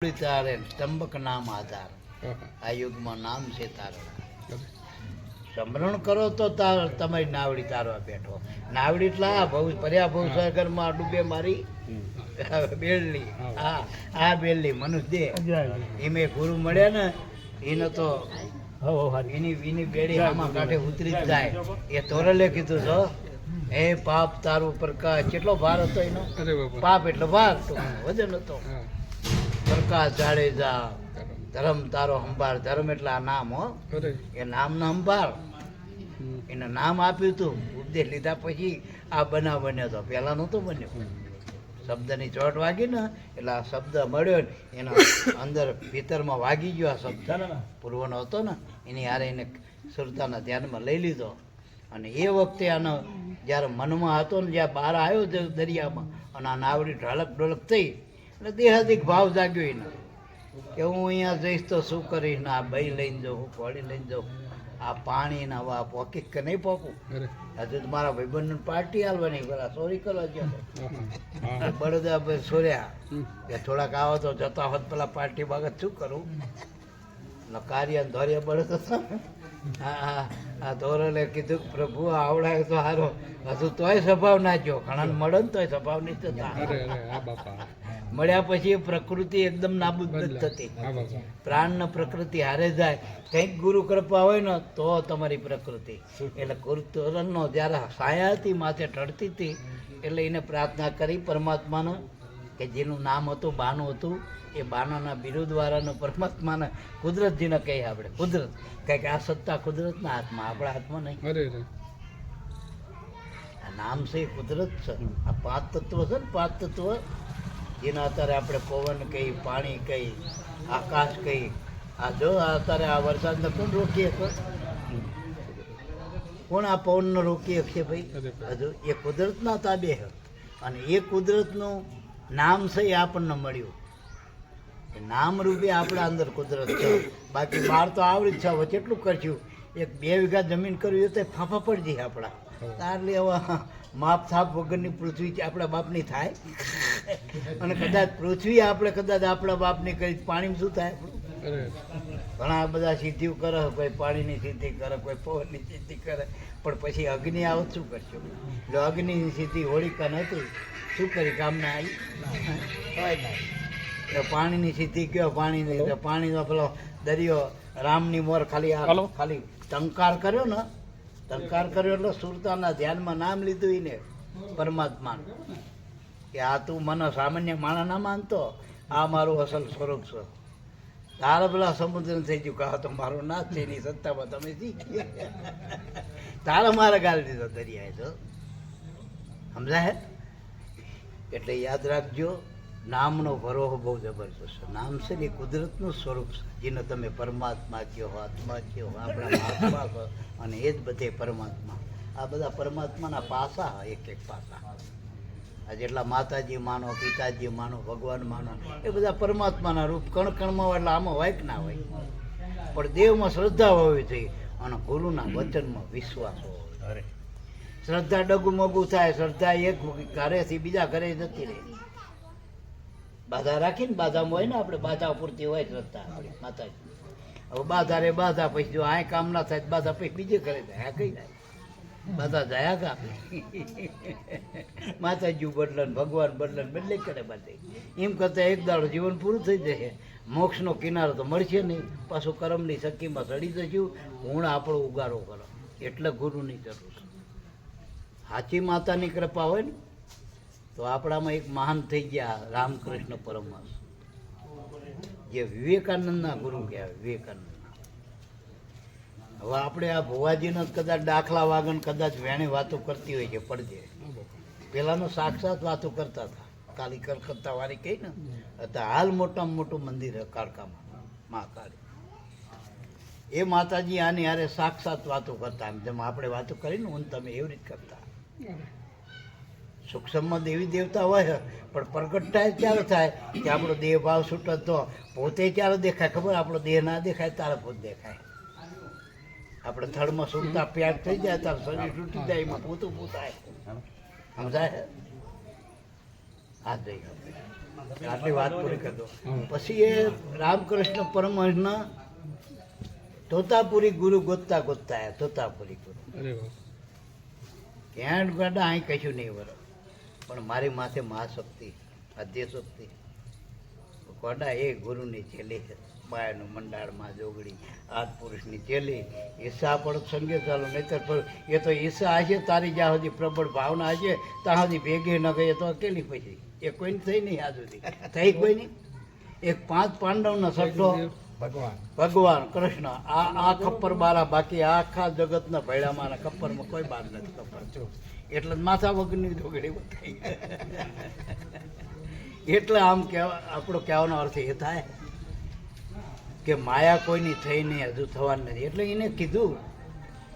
તારે સ્તંભક નામ આધાર. આ યુગમાં નામ છે તારણા સમરણ કરો તો તાર તમારી નાવડી તારવા બેઠો. નાવડી એટલે ભવ પર્યા ભવ સાગરમાં ડૂબે મારી. બેલની. હા. આ બેલની મનુષ્ય દે એમે ગુરુ મળ્યા ને એને તો એની એની બેડી આમાં કાંઠે ઉતરી જ જાય. એ તોરલે કીધું છો એ પાપ તારું પ્રકાશ કેટલો ભાર હતો એનો? પાપ એટલો ભાર વજન હતો. પ્રકાશ જાડેજા ધર્મ તારો હંભાર ધર્મ એટલે આ નામ હો. એ નામના હંભાર. એને નામ આપ્યું હતું ઉપદેશ લીધા પછી આ બનાવ બન્યો હતો પહેલાં નહોતો બન્યો. શબ્દની ચોટ વાગી ને એટલે આ શબ્દ મળ્યો ને એના અંદર ભીતરમાં વાગી ગયો આ શબ્દ. પૂર્વનો હતો ને એની હારે એને સુરતાના ધ્યાનમાં લઈ લીધો. અને એ વખતે આનો જ્યારે મનમાં હતો ને જ્યાં બહાર આવ્યો દરિયામાં અને આ નાવડી ઢળક ઢોલક થઈ એટલે દેહાદિક ભાવ જાગ્યો એને. કે હું અહીંયા જઈશ તો શું કરીશ? ને આ બહી લઈને જાઉં કોળી લઈને જાઉં. આ પાણી ને હવે પોકી કે નહીં પોકું? હજુ તો મારા ભાઈબંધ પાર્ટી હાલવાની પેલા સોરી કરવા ગયો. બળદા ભાઈ સોર્યા. કે થોડાક આવો તો જતા હોત પેલા પાર્ટી બાગત શું કરું? કાર્ય ધોર્ય બળદ હતા. હા આ ધોરણે કીધું પ્રભુ આવડાય તો સારો હજુ તોય સ્વભાવ ના જો ઘણા મળે ને તોય સ્વભાવ નહીં થતા. મળ્યા પછી પ્રકૃતિ એકદમ નાબૂદ નથી થતી. પ્રાણ ને પ્રકૃતિ હારે જાય. કંઈક ગુરુ કૃપા હોય ને તો તમારી પ્રકૃતિ. એટલે ગુરુતોરણનો જ્યારે સાયા હતી માથે ટળતી હતી એટલે એને પ્રાર્થના કરી પરમાત્માને કે જેનું નામ હતું બાનું હતું એ બાનાના બિરુદવાળાનો પરમાત્માને કુદરતજીને કહીએ આપણે. કુદરત. કારણ કે આ સત્તા કુદરતના હાથમાં આપણા હાથમાં નહીં. નામ છે કુદરત છે. આ પાંચ તત્વ છે ને પાંચ તત્વ જેના અત્યારે આપણે પવન કહી પાણી કહી આકાશ કહી આ જો અત્યારે આ વરસાદને કોણ રોકીએ કોણ આ પવનને રોકી શકશે ભાઈ? હજુ એ કુદરતના તાબે છે. અને એ કુદરતનું નામ છે એ આપણને મળ્યું. નામ રૂપે આપણા અંદર કુદરત છે. બાકી બહાર તો આવડી જ છે. કેટલું કરશું? એક બે વીઘા જમીન કરવી તો ફાંફા પડી જઈએ આપણા. તારલી હવે માપ થાપ વગરની પૃથ્વી આપણા બાપની થાય. અને કદાચ પૃથ્વી આપણે કદાચ આપણા બાપની કરી પાણીમાં શું થાય? ઘણા બધા સિદ્ધિઓ કરે કોઈ પાણીની સિદ્ધિ કરે કોઈ પવનની સિદ્ધિ કરે પણ પછી અગ્નિ આવત શું કરશો? જો અગ્નિની સિદ્ધિ હોળિકા નથી શું કરી કામના આવી? પાણીની સિદ્ધિ કયો? પાણીની પાણીનો પેલો દરિયો રામની મોર ખાલી ખાલી ટંકાર કર્યો ને ટંકાર કર્યો એટલે સુરતાના ધ્યાનમાં નામ લીધું એને પરમાત્માનું. કે આ તું મને સામાન્ય માણસ ના માનતો? આ મારું અસલ સ્વરૂપ છે. તારે પેલા સમુદ્ર થઈ ગયું કે આ તો મારો નાથ છે, એની સત્તામાં તમે શી તારે મારે ગાળી દીધો દરિયાએ તો. સમજાય? એટલે યાદ રાખજો નામનો વરોહ બહુ જબરજસ્ત છે. નામ છે ને એ કુદરતનું સ્વરૂપ છે. જેને તમે પરમાત્મા કહો આત્મા કહો આપણા મહાત્મા કહો અને એ જ બધે પરમાત્મા. આ બધા પરમાત્માના પાસા એક એક પાસા. આ જેટલા માતાજી માનો પિતાજી માનો ભગવાન માનો એ બધા પરમાત્માના રૂપ. કણ કણમાં હોય એટલે આમાં હોય કે ના હોય. પણ દેવમાં શ્રદ્ધા હોવી જોઈએ અને ગુરુના વચનમાં વિશ્વાસ હોવો શ્રદ્ધા ડગુ મગુ થાય શ્રદ્ધા એક ઘરેથી બીજા ઘરે જતી રહે. બાધા રાખીને બાધામાં હોય ને આપણે બાધા પૂરતી હોય શ્રદ્ધા આપણી, માતાજી. હવે બાધા રે બાધા, પછી જો આ કામ ના થાય બાધા પછી બીજે કરે જાય. કઈ જાય? બાધા જાય કા માતાજી બદલન, ભગવાન બદલન, બદલે કરે બધે. એમ કરતા એક દાડો જીવન પૂરું થઈ જશે મોક્ષનો કિનારો તો મળશે નહીં. પાછું કરમની શક્તિમાં સડી જશું ગુણ આપણો ઉગારો કરો. એટલે ગુરુની જરૂર સાચી માતાની કૃપા હોય ને તો આપણામાં એક મહાન થઈ ગયા રામકૃષ્ણ પરમહંસ. જે વિવેકાનંદના ગુરુ કહેવાય, વિવેકાનંદના. હવે આપણે આ ભુવાજીનો કદાચ દાખલા વાગન કદાચ વેણી વાતો કરતી હોય છે, પડજે. પેલાનો સાક્ષાત વાતો કરતા હતા. કાલી કલકત્તા વાળી કહી ને અત્યારે હાલ મોટામાં મોટું મંદિર કાળકામાં, મહાકાળી. એ માતાજી આની હારે સાક્ષાત વાતો કરતા, જેમ આપણે વાતો કરીને હું તમે એવી રીતે કરતા. સૂક્ષ્મમાં દેવી દેવતા હોય છે, પણ પ્રગટ થાય ત્યારે થાય કે આપણો દેહ ભાવ છૂટો તો પોતે ક્યારે દેખાય ખબર? આપણો દેહ ના દેખાય ત્યારે પોત દેખાય. આપણે થડમાં સુરતા પ્યાર થઈ જાય તારું શરીર તૂટી જાય એમાં પોતું પોતાય સમજાય? હાથ જઈ આટલી વાત પૂરી કરી દો. પછી એ રામકૃષ્ણ પરમહંસના તોતાપુરી ગુરુ ગોતતા ગોતતા તોતાપુરી ગુરુ. ક્યાં ગાડા અહીં કશું નહીં વરો. પણ મારી માથે મહાશક્તિ આદ્ય કોડા એ ગુરુની ચેલી છે. માયાનું મંડાળમાં જોગડી આદ પુરુષની ચેલી ઈચ્છા પણ સંગે ચાલો નહીતર પણ એ તો ઈચ્છા હશે તારી જ્યાં સુધી પ્રબળ ભાવના હશે ત્યાં સુધી ભેગી ન ગઈ તો અકેલી પછી એ કોઈને થઈ નહીં આ સુધી. થઈ કોઈ નહીં? એક પાંચ પાંડવનો સડ્ડો ભગવાન. ભગવાન કૃષ્ણ આ આ ખપ્પર બારા બાકી આખા જગતના ભૈડામાં ખપ્પરમાં કોઈ બાર નથી ખપ્પર. એટલે માથા વગરની ઢોગડી બતાવી એટલે આમ કહેવા, આપણો કહેવાનો અર્થ એ થાય કે માયા કોઈની થઈ નહીં, હજુ થવાની નથી. એટલે એને કીધું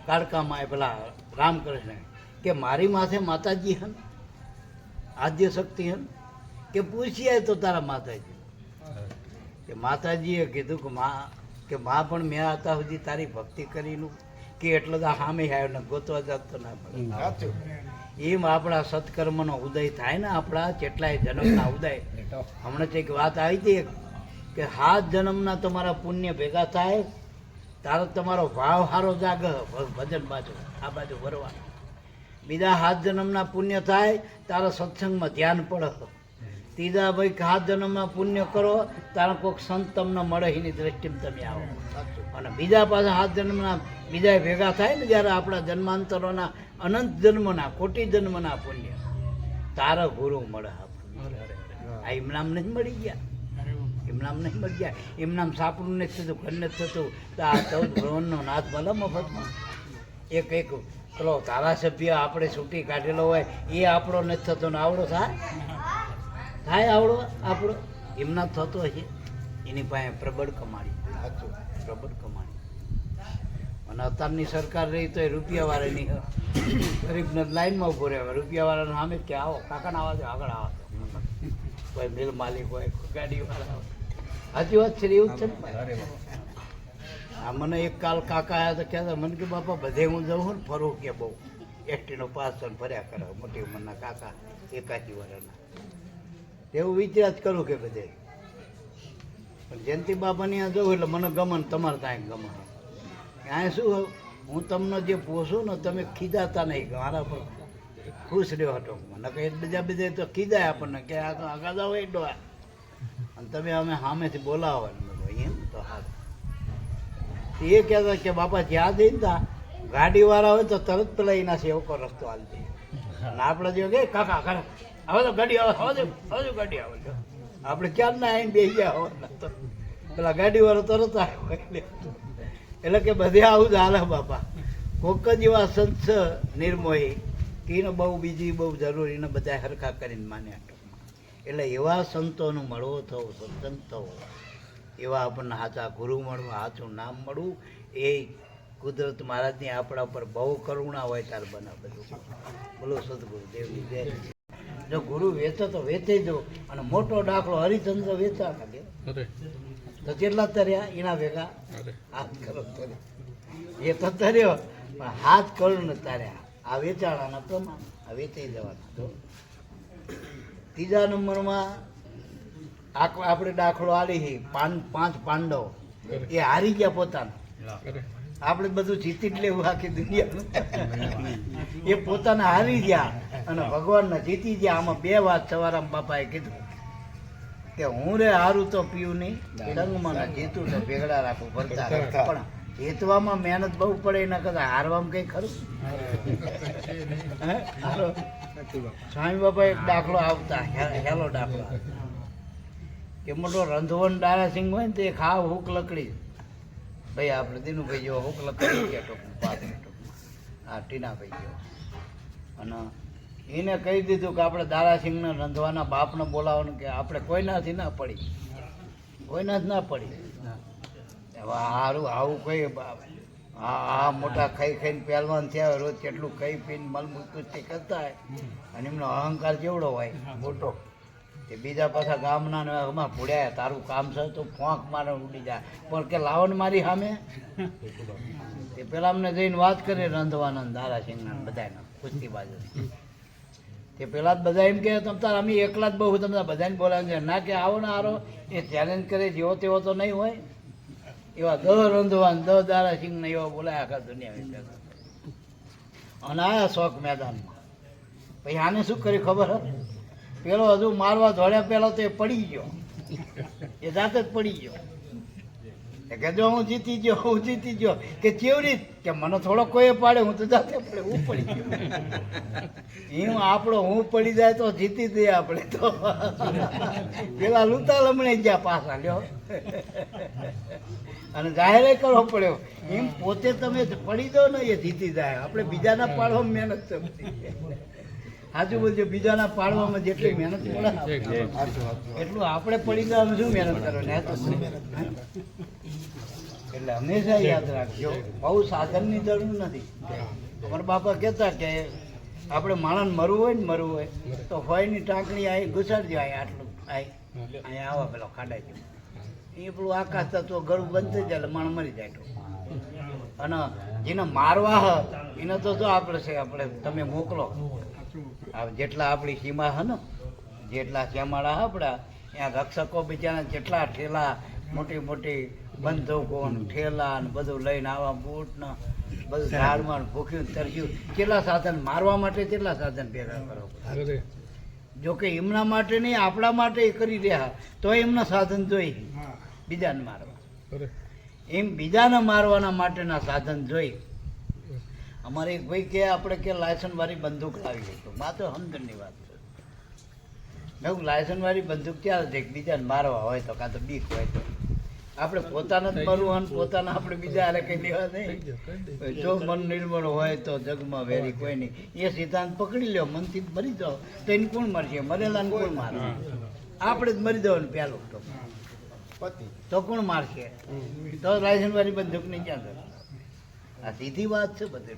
કાળકામાં પેલા રામકૃષ્ણ કે મારી માથે માતાજી હન, આદ્ય શક્તિ હન, કે પૂછીએ તો તારા માતાજી. કે માતાજીએ કીધું કે મા કે મા પણ મેં હતા સુધી તારી ભક્તિ કરીનું કે એટલે તો સામે આવ્યો ને ગોતવા જતો ના પડે. એમ આપણા સત્કર્મનો ઉદય થાય ને આપણા કેટલાય જન્મના ઉદય. હમણાં તો એક વાત આવી હતી કે હાથ જન્મના તમારા પુણ્ય ભેગા થાય તારો તમારો ભાવ હારો જાગ ભજન બાજુ આ બાજુ ભરવા બીજા હાથ જન્મના પુણ્ય થાય તારા સત્સંગમાં ધ્યાન પડે. ત્રીજા ભાઈ હાથ જન્મમાં પુણ્ય કરો તારા કોઈક સંત તમને મળે એની દ્રષ્ટિમાં તમે આવો. અને બીજા પાછા હાથ જન્મના બીજા ભેગા થાય ને જ્યારે આપણા જન્માંતરોના અનંત જન્મના કોટી જન્મના પુણ્ય. તારા ગુરુ મળે આ ઇમનામ નહીં મળી ગયા. ઇમનામ નહીં મળી ગયા. ઇમનામ સાપડું નથી થતું ઘર નથી થતું. તો આ ચૌદ ભવનનો નાથ ભલે મફતમાં. એક એક પેલો ધારાસભ્ય આપણે છૂટી કાઢેલો હોય એ આપણો નથી થતો. ને આવડો થાય? થાય આવડો? આપણો? એમના થતો હશે. એની પાસે પ્રબળ કમાણી. પ્રબળ કમાણી. અને અત્યારની સરકાર રહી તો એ રૂપિયાવાળાની ગરીબને લાઈનમાં ઊભો રહે રૂપિયાવાળાને સામે કે આવો કાકાના આવા દો આગળ આવો કોઈ મિલ માલિક હોય ગાડીવાળા હોય. સાચી વાત છે એવું જ છે ને આ મને એક કાલ કાકા આવ્યા તો કહેતા મને કે બાપા બધે હું જઉં ને ફરું કે બહુ. એસટીનો પાસ થઈને ફર્યા કરે મોટી ઉંમરના કાકા એકાદી વાળાના એવું વિચાર જ કરું કે બધે. પણ જયંતિ બાપાની ત્યાં જવું એટલે મને ગમન તમારે ત્યાં ગમે ત્યાં શું હું તમને જે પોસું ને તમે ખીજાતા નહીં મારા પર ખુશ રહ્યો હતો. મને કંઈ બીજા બીજા તો ખીજાય આપણને, કે આ જાવ એટલો ડોળા અને તમે અમે સામેથી બોલાવો એમ તો હા એ કહેતા કે બાપા, જ્યાં જઈને તા, ગાડીવાળા હોય તો તરત પેલા એના સેવકો રસ્તો હાલતી અને આપણે જો કે કાકા કાકા હવે તો ગાડી આવે, હવે હવે ગાડી આવે. આપણે ક્યાં ના આવીને બેસી ગયા હોય પેલા ગાડીવાળો તરત આવ્યો. એટલે કે બધે આવું જ હાલે બાપા. કોક જ એવા સંત નિર્મોહી કે એને બહુ બીજી બહુ જરૂરી ને બધા હરખા કરીને માન્યા એટલે એવા સંતોનું મળવો થવો સત્સંગ થવો, એવા આપણને સાચા ગુરુ મળવું, સાચું નામ મળવું, એ કુદરત મહારાજની આપણા પર બહુ કરુણા હોય ત્યારે બના બધું બોલો સદગુરુ દેવની જય જો ગુરુ વેચે તો વેચે જો અને મોટો દાખલો હરિચંદ્ર વેચા અરે. તો કેટલા તર્યા એના ભેગા હાથ કરો તર્યા. એ તો તર્યો પણ હાથ કરું ને તાર્યા. આ વેચાણાના પ્રમાણ આ વેચાઈ જવાના. તો ત્રીજા નંબરમાં આપણે દાખલો આલી છે પાન પાંચ પાંડવ. એ હારી ગયા પોતાનું. આપણે બધું જીતી જ લેવું આખી દુનિયાનું. એ પોતાના હારી ગયા અને ભગવાનને જીતી ગયા. આમાં બે વાત સવારામ બાપાએ કીધું. કે હું રે હારું તો પીવું નહીં. રંગમાં જીતું તો ભેગડા રાખું ભરતા પણ જીતવામાં મહેનત બહુ પડે એના કરતા હારવામાં કઈ ખરું. સ્વામી બાપા એક દાખલો આવતા હેલો દાખલો. કે મોટો રંધવન દારાસિંહ હોય ને તે ખાવ હુક લકડી. ભાઈ આપણે દિનુભાઈ જેવો હુક લકડી ગયા ટોકમાં પાછળ ટોકમાં. હા ટીનાભાઈ જેવો. અને એને કહી દીધું કે આપણે દારાસિંહને રંધવાના બાપને બોલાવવાનું કે આપણે કોઈનાથી ના પડી. કોઈના જ ના. પડી સારું આવું કઈ આ મોટા ખાઈ ખાઈને પહેલવાન થયા રોજ કેટલું ખાઈ પીને મલમૂત્ર કરતા હોય. અને એમનો અહંકાર કેવડો હોય? મોટો. તે બીજા પાછા ગામના અમાર ભૂડ્યા. તારું કામ છે તો ફોંક મારે ઉડી જાય પણ કે લાવણ મારી સામે? તે પેલા અમને જઈને વાત કરી રંધવાના દારાસિંહના બધાના કુસ્તી બાજુ તે પેલા જ બધા એમ કે તમ તાર અમે એકલા જ બહુ તમને બધાને બોલાવે છે. ના કે આવો ને આરો, એ ચેલેન્જ કરે જેવો તેવો તો નહીં હોય. એવા દ રંધવાન, દ દારા સિંહ ને એવા બોલાય આખા દુનિયા અને આયા શોખ મેદાનમાં. પછી આને શું કર્યું ખબર હે? પેલો હજુ મારવા દોડ્યા પહેલો તો એ પડી ગયો. એ જાતે જ પડી ગયો. કે જો હું જીતી ગયો હું જીતી ગયો. કે ચેવડી કે મને થોડો કોઈ પાડે હું તો જાતે પડે હું પડી ગયો. હું આપણો હું પડી જાય તો જીતી દઈએ આપણે તો. પેલા લૂતા લમણે ગયા પાછા લ્યો. અને જાહેર કરવો પડ્યો. એમ પોતે તમે પડી દો ને એ જીતી જાય. આપણે બીજાના પાડવામાં મહેનત છે આજુબાજુ બીજાના પાડવામાં જેટલી મહેનત પડે એટલું આપણે પડી જવાનું શું મહેનત કરો તો એટલે હંમેશા યાદ રાખજો. બહુ સાધનની જરૂર નથી. અમારા બાપા કહેતા કે આપણે માણસ મરવું હોય ને મરવું હોય, તો ફોયની ટાંકણી અહીં ઘુસાડજો આ આટલું અહીં અહીંયા આવો પેલો ગયો. એ પેલું આકાશ તત્વ ગળું બંધ થઈ જાય એટલે માણસ મરી જાય. અને જેને મારવા હ, એને તો જો આપણે છે, આપણે તમે મોકલો. આ જેટલા આપણી સીમા હે ને, જેટલા શ્યામાળા આપણા, ત્યાં રક્ષકો બિચારા જેટલા ઠેલા મોટી મોટી બંદૂકો ને ઠેલા ને બધું લઈને આવા બૂટ ને બધું ઝાડમાં ભૂખ્યું તરસ્યું. કેટલા સાધન મારવા માટે કેટલા સાધન ભેગા કરો? જો કે એમના માટે નહીં આપણા માટે એ કરી રહ્યા તો એમના સાધન જોઈ. બીજાને મારવા. એમ બીજાને મારવાના માટેના સાધન જોઈ. અમારે એક ભાઈ કે આપણે કે લાયસનવાળી બંદૂક લાવી દઈશું માત્ર હમદર્દની વાત છે. મેં કહ્યું વાળી બંદૂક ક્યારે છે? બીજાને મારવા હોય તો કાં તો બીક હોય તો. આપણે પોતાને જ મરવું અને પોતાને આપણે બીજા હારે કઈ લેવા નહીં. જો મન નિર્મળ હોય તો જગમાં વેરી કોઈ નહીં. એ સિદ્ધાંત પકડી લ્યો મનથી મરી જાઓ. તો એને કોણ મરશે? મરેલા કોણ મારે આપણે જ મરી જવાનું પહેલો તો. તો કોણ મારશે? તો લાયસન્સ વાળી બંદૂક નહીં ક્યાં આ સીધી વાત છે બધી.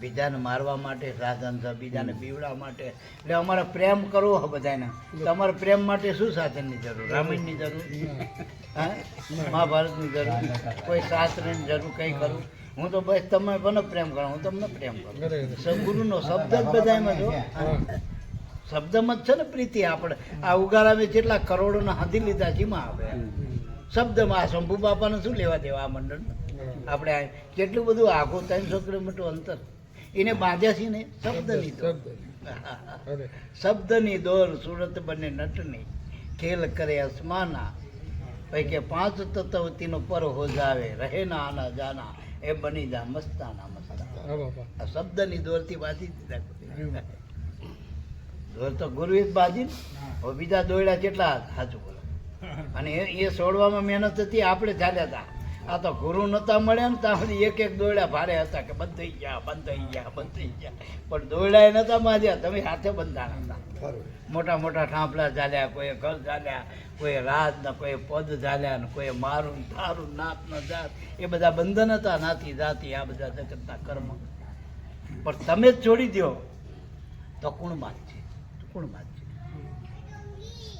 બીજાને મારવા માટે સાધન છે બીજાને પીવડાવવા માટે. એટલે અમારે પ્રેમ કરવો હોય બધાને તમારે પ્રેમ માટે શું સાધનની જરૂર? રામાયણની જરૂર? હા. મહાભારતની જરૂર? કોઈ શાસ્ત્રની જરૂર કંઈ કરું હું તો બસ તમે મને પ્રેમ કરો હું તમને પ્રેમ કરું. સદગુરુનો શબ્દ જ બધામાં જો શબ્દમાં જ છે ને પ્રીતિ આપણે આ ઉગારામે જેટલા કરોડોના હાથી લીધા જેમાં આવે. શબ્દમાં આ શંભુ બાપાને શું લેવા દેવા આ મંડળ? આપણે કેટલું બધું આખું ત્રણસો કિલોમીટર અંતર. એને બાંધ્યા છે ને? શબ્દની દોર. શબ્દની. દોર સુરત બને નટની. ખેલ કરે અસમાના. પૈકે પાંચ તત્વતીનો પર હો જાવે રહે ના આના જાના. એ બની જા મસ્તાના મસ્તાના. આ શબ્દની દોરથી બાંધી દીધા. દોર તો ગુરુએ જ બાંધી ને. બીજા દોયડા કેટલા સાચું બોલો? અને એ છોડવામાં મહેનત હતી આપણે ચાલ્યા હતા. આ તો ગુરુ નતા મળ્યા ને ત્યાં સુધી એક એક દોયડા ભારે હતા કે બંધ થઈ ગયા બંધ થઈ ગયા બંધ થઈ ગયા. પણ દોયડા એ નતા બાંધ્યા તમે હાથે બંધાણા હતા મોટા મોટા ઠાંપલા ચાલ્યા કોઈ ઘર ચાલ્યા કોઈ રાત ને કોઈ પદ ચાલ્યા ને કોઈ મારું તારું નાત ન જાત. એ બધા બંધન હતા નાતી જાતી આ બધા જગતના કર્મ. પણ તમે જ છોડી દો તો કુણ માત છે કુણ માત છે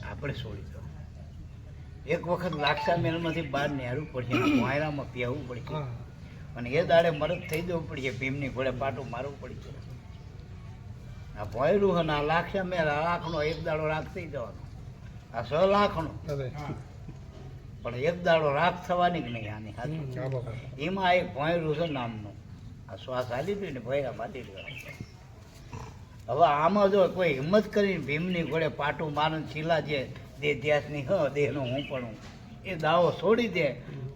આપણે છોડી દો એક વખત લાક્ષા મેલમાંથી બહાર નેહરવું પડશે માયરામાં પીવું પડશે અને એ દાડે મરદ થઈ જવું પડશે ભીમની ઘોડે પાટું મારવું પડશે આ ભોયરું અને આ લાક્ષા મેલ આ લાખનો એક દાડો રાખ થઈ જવાનો. આ સ લાખનો પણ એક દાડો રાખ થવાની જ નહીં આની હાથ? એમાં એક ભોયરું છે નામનું. આ શ્વાસ હાલી ગઈ ને ભોયરા ગયો. હવે આમાં જો કોઈ હિંમત કરીને ભીમની ઘોડે પાટું મારણ શીલા જે દેહ ધ્યાસની હ દેહનો હું પણ હું. એ દાવો છોડી દે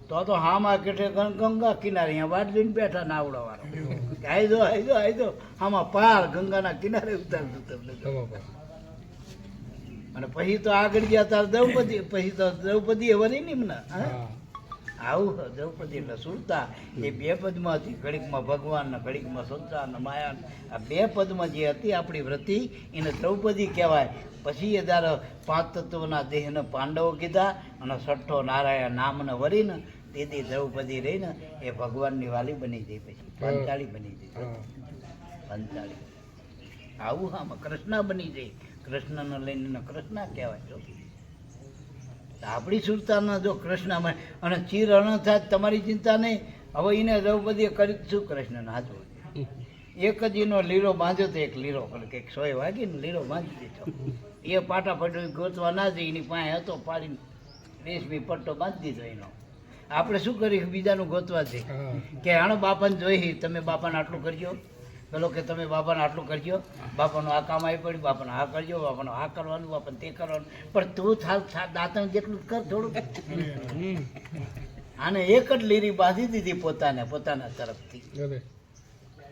તો તો હામાં કેટલે ગં- ગંગા કિનારે અહીંયા વાટ જોઈને બેઠા નાવડાવાળો આયજો આયજો આઈજો આમાં પાર ગંગાના કિનારે ઉતારતું તમને અને પછી તો આગળ ગયા તાર દ્રૌપદી પછી તો દ્રૌપદી એ વરી નિમના હા? હા. આવું દ્રૌપદી એટલે સુરતા એ બે પદમાં હતી ઘડીકમાં ભગવાન ને ઘડીકમાં સંસાર ને માયા આ બે પદમાં જે હતી આપણી વ્રતિ એને દ્રૌપદી કહેવાય. પછી એ જ્યારે પાંચ તત્વના દેહને પાંડવો કીધા અને છઠ્ઠો નારાયણ નામને વરીને તેથી દ્રૌપદી રહીને એ ભગવાનની વાલી બની ગઈ પછી. પંચાળી બની ગઈ. પંચાળી. આવું હા કૃષ્ણ બની જઈ કૃષ્ણને લઈને કૃષ્ણ કહેવાય. આપણી સુરતાના જો કૃષ્ણ મળે અને ચીર અણ થાય તમારી ચિંતા નહીં. હવે એને દ્રૌપદીએ કરી શું કૃષ્ણને હાથો એક જ એનો લીરો બાંધ્યો તો એક લીરો પણ કંઈક સોય વાગીને લીલો લીરો બાંધી દીધો. એ પાટા પટો ગોતવા ના જઈ એની પાસે હતો પાડીને રેશમી પટ્ટો બાંધી દીધો એનો. આપણે શું કરીશું બીજાનું ગોતવા જઈ કે આણો બાપાને જોઈ તમે બાપાને આટલું કરજો પેલો કે તમે બાપાને આટલું કરજો. બાપાનું આ કામ આવી પડ્યું બાપાને આ કરજો બાપાનું આ કરવાનું બાપાને તે કરવાનું. પણ તું થાલ દાંતણ જેટલું કર થોડું. આને એક જ લીરી બાંધી દીધી પોતાને પોતાના તરફથી.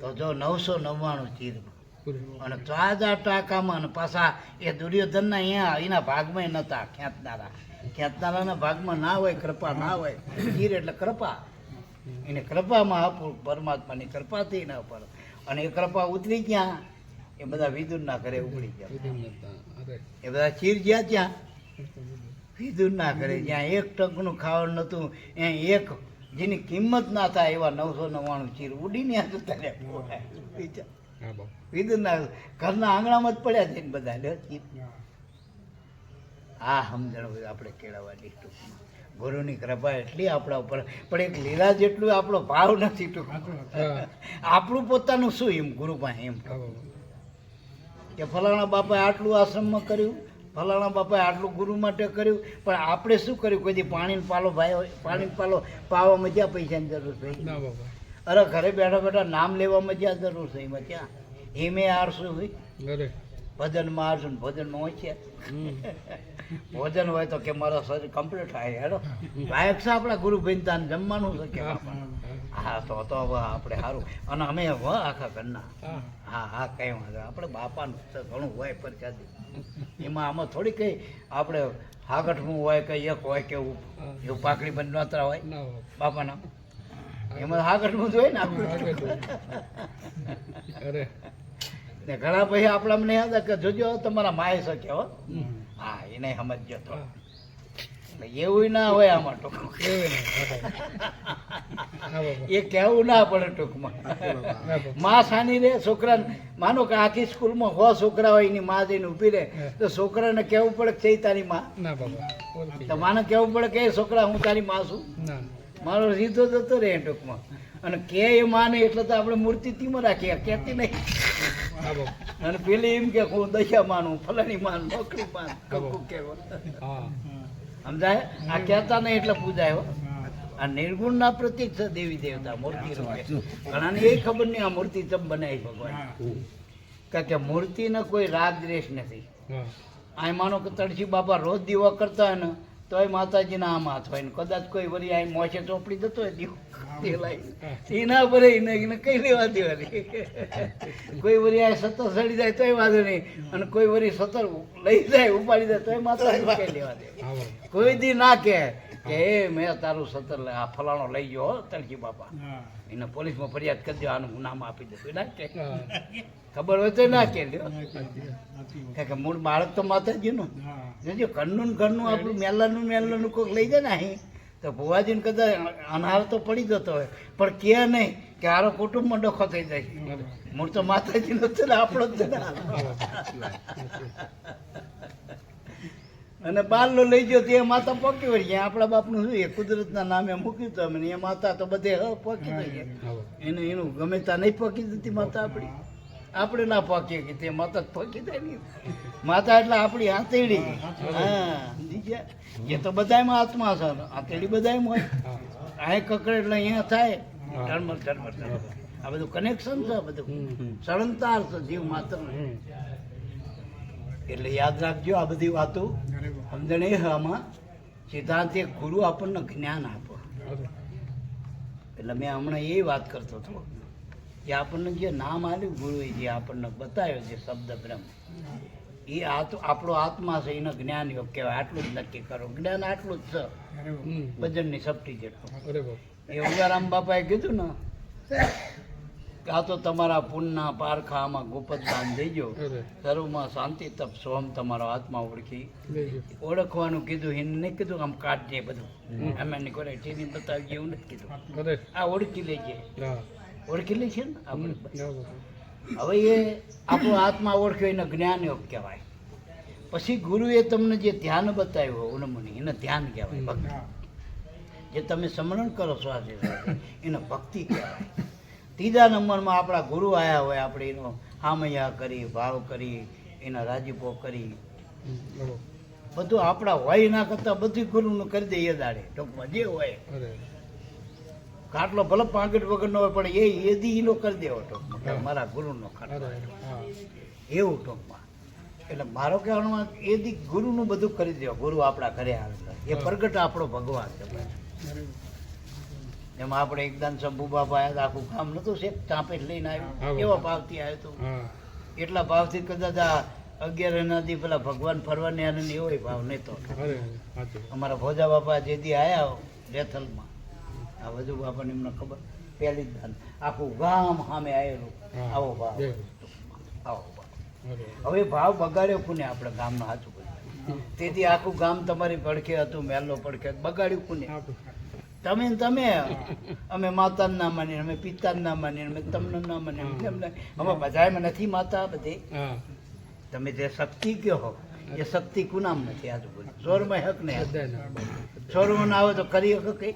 તો જો નવસો નવ્વાણું ચીર પૂરે અને ચાર ટાકામાં અને પાછા એ દુર્યોધનના અહીંયા એના ભાગમાં નહોતા ખેંચનારા ખેંચનારાના ભાગમાં ના હોય કૃપા ના હોય. ચીર એટલે કૃપા. એને કૃપામાં આપું પરમાત્માની કૃપાથી એના ઉપર. અને એ કૃપા ઉતરી ગયા. એ બધા વિદુરના ઘરે ઉગડી ગયા. નતા એ બધા ચીર ગયા ત્યાં. વિદુરના ઘરે જ્યાં એક ટંકનું ખાવાનું નહોતું ત્યાં એક જેની કિંમત ના થાય એવા નવસો નવ્વાણું ચીર ઉડીને જતા રહ્યા વિચાર હા બાપા વિદુરના ઘરના આંગણામાં જ પડ્યા છે બધા ચીર આ સમજણ આપણે કેળવવાની ટૂંકમાં ગુરુની કૃપા એટલી આપણા ઉપર. પણ એક લીલા જેટલું આપણો ભાવ નથી આપણું પોતાનું શું એમ? ગુરુ પાસે એમ કે ફલાણા બાપાએ આટલું આશ્રમમાં કર્યું ફલાણા બાપાએ આટલું ગુરુ માટે કર્યું પણ આપણે શું કર્યું? કોઈ પાણીને પાલો ભાઈ પાણીને પાલો પાવામાં જ્યાં પૈસાની જરૂર થઈ અરે ઘરે બેઠા બેઠા નામ લેવામાં જ્યાં જરૂર થઈ એમાં ત્યાં એમે આરશું હોય? અરે. ભજનમાં આરશું ને ભજનમાં હોય છે. ભોજન હોય તો કે મારો શરીર કમ્પ્લીટ થાય હેડો. લાયક છે આપણા ગુરુ ભાઈ જમવાનું છે કે હા તો તો આપણે સારું અને અમે હો આખા ઘરના. હા. હા કંઈ વાંધો. આપણે બાપાનું તો ઘણું હોય પ્રસાદી એમાં આમાં થોડી કઈ આપણે હાગઠમું હોય કે એક હોય કે એવું. પાકડી બંધ નોતરા હોય. બાપાના એમાં હાગઠમું જોઈએ ને આપણે. અરે. ને ઘણા પછી આપણા મને યાદ કે જોજો તમારા માય શકે હો. હા એને સમજજો તો. એવું ના હોય આમાં ટૂંકમાં. એ કહેવું ના પડે ટૂંકમાં. મા સાની રે છોકરાને માનો કે આખી સ્કૂલમાં હો છોકરા હોય એની માં જઈને ઊભી રહે તો છોકરાને કહેવું પડે કે છે તારી માં. તો માને કહેવું પડે કે છોકરા હું તારી માં છું? મારો સીધો જતો રહે ટૂંકમાં. અને કે એ માને એટલે તો આપણે મૂર્તિ તીમાં રાખીએ કહેતી નહીં. અને પેલી એમ કે હું દશા માનું ફલાણી માન નોકરી માન કકું કહેવો સમજાય? આ કહેતા નહીં એટલે પૂજાયો આ આ નિર્ગુણના પ્રતીક છે દેવી દેવતા મૂર્તિ રૂપે. ઘણાને એ ખબર નહીં આ મૂર્તિ ચમ બનાવી ભગવાન. કારણ કે મૂર્તિને કોઈ રાગ દ્વેષ નથી. આ માનો કે તળસી બાપા રોજ દીવો કરતા હોય ને તોય માતાજીના આમ હાથ હોય ને. કદાચ કોઈ વરી આ મોછે ચોપડી જતો હોય દીવો. એના પર એને એને કઈ લેવા દેવાની? કોઈ વરી આ સતર સડી જાય તોય વાંધો નહીં. અને કોઈ વરી સતર લઈ જાય ઉપાડી જાય તોય માતાજી કઈ લેવા દે કોઈ દી ના કે કે એ મેં તારું સતર આ ફલાણો લઈ ગયો તણકી બાપા. એને પોલીસમાં ફરિયાદ કરી દો આનું હું નામ આપી દે ના કે ખબર હોય તો ના કે કારણ કે મૂળ બાળક તો માતાજીનું. જો ઘરનું ને ઘરનું આપણું મેલાનું મેલાનું કોઈક લઈ જાય ને અહીં. તો ભુવાજીને કદાચ અનાર તો પડી જતો હોય, પણ કે નહીં કે આરો કુટુંબમાં ડખો થઈ જાય મૂળ તો માતાજીનો છે આપણો જ છે અને બારલો લઈ ગયો તે માતા પોકી વળી ગયા. આપણા બાપનું શું એ કુદરતના નામે મૂક્યું તો એ માતા તો બધે હ, પોકી ગયા. એને એનું ગમે ત્યાં નહીં પકી જતી માતા આપણી. આપણે ના પાકીએ કે તે માતા પકી જાય ને. માતા એટલે આપણી આંતેડી હા બીજા એ તો બધાયમાં આત્મા છે. આંતેડી બધાયમાં હોય. આ કકડે એટલે અહીંયા થાય. ધર્મ ધર્મર. આ બધું કનેક્શન છે બધું. સળંતાર છે જીવ માત્ર. એટલે યાદ રાખજો આ બધી વાતો. સમજણ એ આમાં. સિદ્ધાંત એક ગુરુ આપણને જ્ઞાન આપો. એટલે મેં હમણાં એ વાત કરતો હતો. કે આપણને જે નામ આપ્યું? ગુરુએ જે આપણને બતાવ્યો છે શબ્દ બ્રહ્મ. એ આ આપણો આત્મા છે એનો જ્ઞાન યોગ કહેવાય. આટલું જ નક્કી કરો. જ્ઞાન આટલું જ છે. ભજનની સપટી જેટલું. એ ઉગારામ બાપાએ કીધું ને આ તો તમારા પુનના પારખા આમાં ગુપત દાન દેજો સર્વમાં શાંતિ તપ સોમ તમારો આત્મા ઓળખી. ઓળખવાનું કીધું એને નહીં કીધું આમ કાઢજે બધું. અમે નહીં કરે ટીવી બતાવી એવું નથી કીધું. આ ઓળખી લેજે. હા ઓળખી લે છે ને? આપણે હવે એ આપણો આત્મા ઓળખ્યો એને જ્ઞાન યોગ કહેવાય. પછી ગુરુએ તમને જે ધ્યાન બતાવ્યું ઉનમુનિ એને ધ્યાન કહેવાય ભક્તિ. જે તમે સ્મરણ કરો છો આજે એને ભક્તિ કહેવાય. ત્રીજા નંબરમાં આપણા ગુરુ આવ્યા હોય આપણે એનો હામૈયા કરી ભાવ કરી એના રાજીપો કરી. બધું આપણા હોય ના કરતાં બધું ગુરુનું કરી દઈએ દાડે. ટૂંકમાં જે હોય. ખાટલો ભલે પાંગટ વગરનો હોય પણ એ એદી એનો કરી દેવો ટૂંકમાં કે હા. મારા ગુરુનો ખાટલો એવું ટૂંકમાં. એટલે મારો કહેવાનો એદી દી ગુરુનું બધું કરી દેવો. ગુરુ આપણા ઘરે આવે એ. પ્રગટ આપણો ભગવાન છે એમાં આપણે એકદમ શંભુ બાપા આવ્યા આખું કામ નતું શેખ ચાંપેટ લઈને આવ્યું. કેવા ભાવથી આવ્યો તો. એટલા ભાવથી કદાચ આ અગિયાર નદી પેલા ભગવાન ફરવાની આનંદ એવો ભાવ નહોતો. તો અમારા ભોજા બાપા જેથી આયા રેથલમાં આ વધુ બાપાને એમને ખબર? પહેલી જ દાન આખું ગામ સામે આવેલું. આવો ભાવ. આવો ભાવ. હવે ભાવ બગાડ્યો કોને આપણે ગામનો સાચું કહ્યું તેથી આખું ગામ તમારી પડખે હતું મહેલો પડખે બગાડ્યું કોને? તમે તમે. અમે માતાને ના માની અમે પિતાને ના માની અમે તમને ના માની અમે અમે બધામાં નથી માતા બધી. તમે જે શક્તિ કહો એ શક્તિ કુનામ નથી આજુ આજુબાજુ જોરમાં હક નહીં. બધાને. ના આવે તો કરી હક કઈ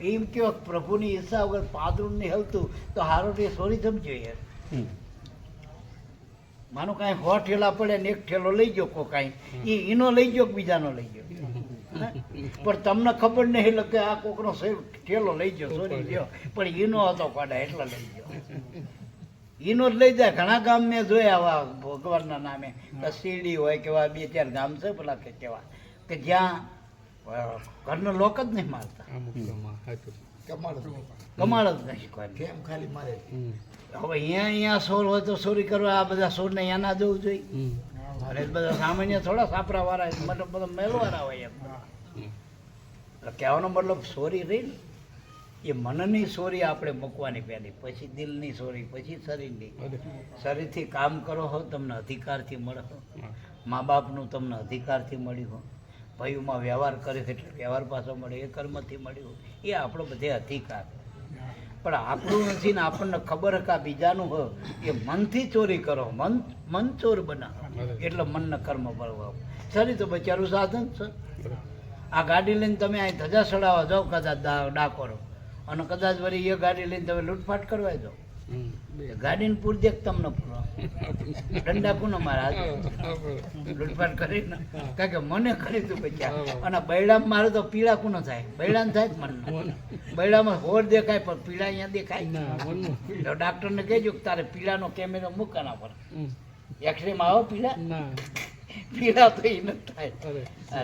એમ કયો પ્રભુની ઈચ્છા વગર પાદરું નહીં હલતું તો હારો તે સોરી સમજો યાર. માનો કાંઈ સો ઠેલા પડે ને એક ઠેલો લઈ ગયો કો કાંઈ. એ એનો લઈ ગયો બીજાનો લઈ ગયો? પણ તમને ખબર નહીં એટલે કે આ કોકનો ઠેલો લઈ ગયો સોરી ગયો. પણ એનો હતો કાઢા એટલે લઈ ગયો. એનો જ લઈ જાય. ઘણા ગામ મેં જોયા આવા ભગવાનના નામે. શિરડી હોય કેવા બે ચાર ગામ છે પેલા કે કેવા. કે જ્યાં ઘરનો લોક જ નહીં મારતા. કમાડ જ નહીં. કોઈ કેમ ખાલી મારે? હવે અહીંયા અહીંયા સોર હોય તો ચોરી કરવા આ બધા સોરને અહીંયા ના જવું જોઈએ. અને બધા સામાન્ય થોડા સાપરા વાળા મતલબ બધા મેલવાળા હોય એમ. કહેવાનો મતલબ સોરી રહી ને એ મનની સોરી આપણે મૂકવાની પહેલી પછી દિલની સોરી પછી શરીરની. શરીરથી કામ કરો હો તમને અધિકારથી મળે હો. મા બાપનું તમને અધિકારથી મળ્યું હો. ભાઈઓમાં વ્યવહાર કરે છે એટલે વ્યવહાર પાછો મળે એ કર્મથી મળ્યું. એ આપણો બધે અધિકાર. પણ આપણું નથી ને આપણને ખબર કે આ બીજાનું હોય. એ મનથી ચોરી કરો. મન મન ચોર બનાવો. એટલે મનને કર્મ બળવા સરી તો બચારું સાધન છે. આ ગાડી લઈને તમે અહીં ધજા ચડાવવા જાઓ કદાચ ડાકોરો. અને કદાચ વળી એ ગાડી લઈને તમે લૂંટફાટ કરવા જાઓ. ગાડીને પૂરજેક તમને પૂરો? દંડા કોને મારા લૂંટફાટ કરી ને કારણ કે મને કરી તું પછી અને બૈડામાં મારે તો પીળા કોનો થાય? બૈડાને થાય જ મને. બૈડામાં હોર દેખાય પણ પીળા અહીંયા દેખાય. તો ડાક્ટરને કહેજો કે તારે પીળાનો કેમેરો મૂકવાના પર. એક્સરેમાં આવો પીળા? પીળા તો એને જ થાય.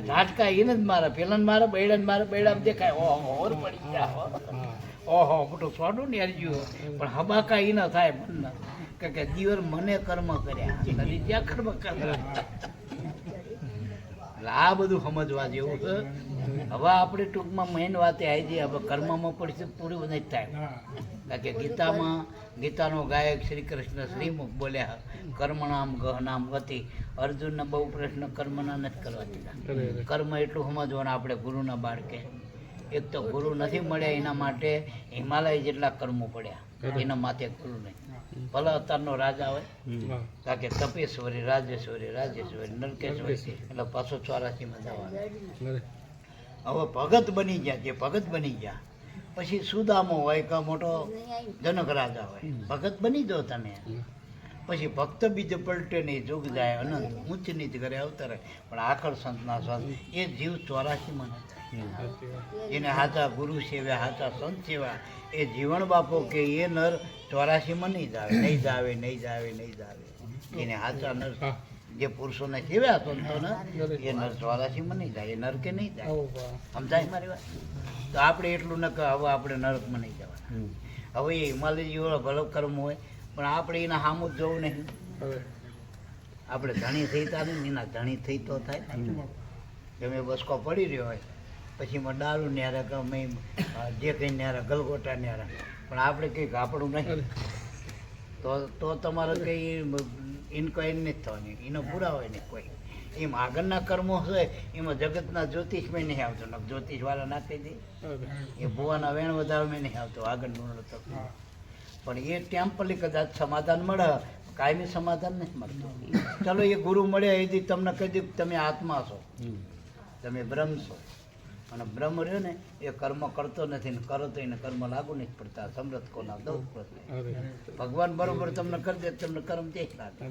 ઝાટકા એને જ મારે. પેલાને મારે બૈડાને મારે બૈડામાં દેખાય. હોર પડી ગયા ઓહો, મોટું સોડું ને હરજ્યું પણ હબાકા ઈ ન થાય મન કે જીવન મને કર્મ કર્યા. જ્યાં કર્મ કર્યા. આ બધું સમજવા જેવું છે. હવે આપણે ટૂંકમાં મેઇન વાતે આવી જઈએ હવે કર્મમાં પડશે પૂરું નહીં થાય. કારણ કે ગીતામાં, ગીતાનો ગાયક શ્રી કૃષ્ણ શ્રીમુખ બોલ્યા કર્મણામ ગહનામ ગતિ અર્જુનને બહુ પ્રશ્ન કર્મના નથી કરવા દીધા કર્મ એટલું સમજવાના આપણે ગુરુના બાળકે. એક તો ગુરુ નથી મળ્યા એના માટે હિમાલય જેટલા કર્મો પડ્યા. એના માથે ગુરુ નહીં ભલે અત્યારનો રાજા હોય કારણ કે તપેશ્વરી રાજેશ્વરી રાજેશ્વરી નરકેશ્વરી એટલે પાછો ચોરાસીમાં જવાનું. હવે ભગત બની ગયા જે ભગત બની ગયા. પછી સુદામો હોય કે મોટો જનક રાજા હોય. ભગત બની જાઓ તમે. પછી ભક્ત બીજ પલટે નહીં જોગ જાય અનંત ઊંચ નીચ કરે અવતરે પણ આખર સંતના સંત એ જીવ ચોરાસી મને એને હાચા ગુરુ સેવા હાચા સંત સેવા એ જીવન બાપો કે એ નર ચોરાસીમાં નહીં જાવે. નહીં જાવે નહીં જાવે નહીં જાવે. એને હાચા નર જે પુરુષોને સેવ્યા સંતોને એ નર ચોરાસીમાં નહીં જાય. એ નર કે નહીં જાય. સમજાય મારી વાત? તો આપણે એટલું ન કે હવે આપણે નરકમાં નહીં જવાના. હવે એ હિમાલય જેવો ભલો કર્મ હોય પણ આપણે એના સામું જ જોવું નહીં. આપણે ધણી થઈ તા ને એના ધણી થઈ તો થાય ગમે બસકો પડી રહ્યો હોય પછી એમાં દારૂ ન્યારે ગમે જે કંઈ ન્યારે ગલગોટા ન્યારા. પણ આપણે કંઈ આપણું નહીં. તો તો તમારે કંઈ ઇન્ક્વાયરી નથી થવાની. એનો પુરાવો નહીં કોઈ. એમ આગળના કર્મો છે એમાં જગતના જ્યોતિષમાં નહીં આવતો. ને જ્યોતિષવાળા નાખી દે. એ ભુવાના વેણ વધારવામાં નહીં આવતો આગળનું નડતો પણ એ ટેમ્પલી કદાચ સમાધાન મળે કાયમી સમાધાન નથી મળતું. ચલો એ ગુરુ મળ્યા એથી તમને કહી દઉં કે તમે આત્મા છો. તમે બ્રહ્મ છો. અને બ્રહ્મ રહ્યો ને એ કર્મ કરતો નથી ને કરો તો એને કર્મ લાગુ નથી પડતા. સમરથ કોના દઉં ભગવાન બરોબર તમને કરી દે તમને કર્મ તે લાગે?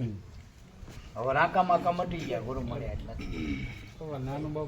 હવે રાકા માકા મટી ગયા ગુરુ મળ્યા એટલે. નાનું